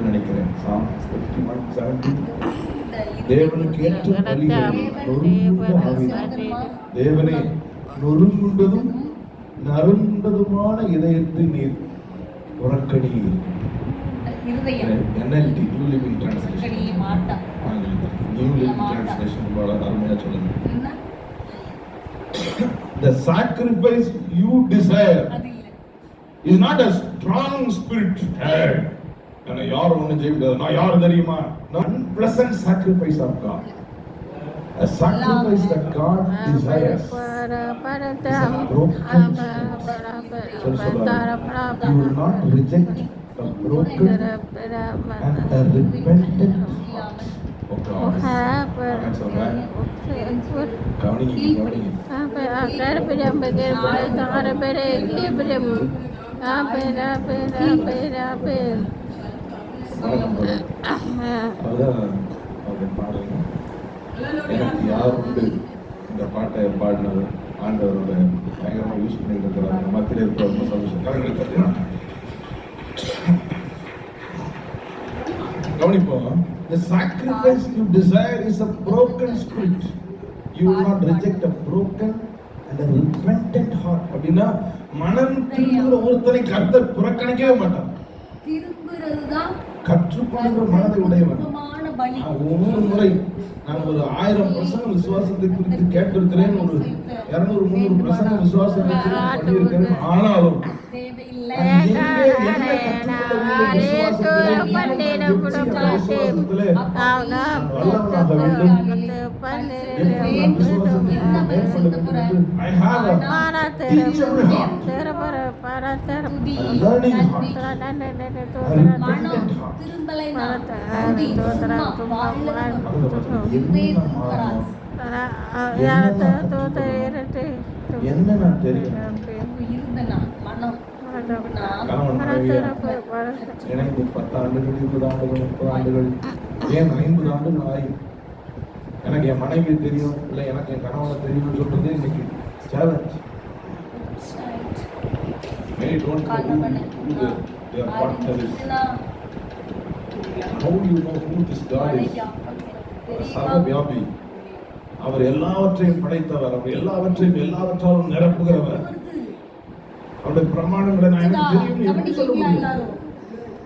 நினைக்கிறேன். சாம் 51 17 தேவனுக்கு ஏற்ற. தேவனே நொறுங்குண்டதும் நறுண்டதுமான இதயத்தை நீர் இருதயம். NLT new living translation new living translation அருமையா சொல்லுங்க. the sacrifice you desire is not a strong spirit. hey என்ன யார் ஒண்ணு ஜெயிக்கிறது நான் யார் தெரியுமா unpleasant sacrifice of God a sacrifice that God desires சொல்லு சொல்லுவாங்க. you will not reject a broken and a repentant heart oh God நான் சொல்றேன் கவனிங்க கவனிங்க எனக்கு யார் உண்டு இந்த பாட்டை பாடினது? ஆண்டவரோட யூஸ் பண்ணிட்டு இருக்கிறாங்க மத்தியில் இருக்கிற ரொம்ப சந்தோஷம். கரங்களை தட்டினா கவனிப்போம் the sacrifice you desire is a broken spirit. You will not reject a broken and a repentant heart. அப்படின்னா மனம் திரும்புகிற ஒருத்தனை கர்த்தர் புறக்கணிக்கவே மாட்டான் திரும்புறதுதான் கற்றுக்கொள்கிற மனதை உடையவன். ஒவ்வொரு முறை நான் ஒரு ஆயிரம் பிரசங்க விசுவாசத்தை குறித்து கேட்டிருக்கிறேன். ஒரு இருநூறு முந்நூறு பிரசங்க விசுவாசத்தை பண்ணியிருக்கிறேன். ஆனாலும் தேவையில்லை நான் என்ன நான் தெரியும்? இருந்தனா இணைந்து பத்து ஆண்டுகள் இருபது ஆண்டுகள் முப்பது ஆண்டுகள் ஏன் ஐம்பது ஆண்டுகள் ஆகி எனக்கு என் மனைவி தெரியும் இல்லை எனக்கு என் கணவனை தெரியும்னு சொல்றது இன்னைக்கு challenge don't know who, who the, their partner is. How do you know who this God is? வியாபி அவர் எல்லாவற்றையும் படைத்தவர் அவர் எல்லாவற்றையும் எல்லாவற்றாலும் நிரப்புகிறவர் அவருடைய பிரமாணங்களை நான் எனக்கு தெரியும் எப்படி சொல்ல முடியும்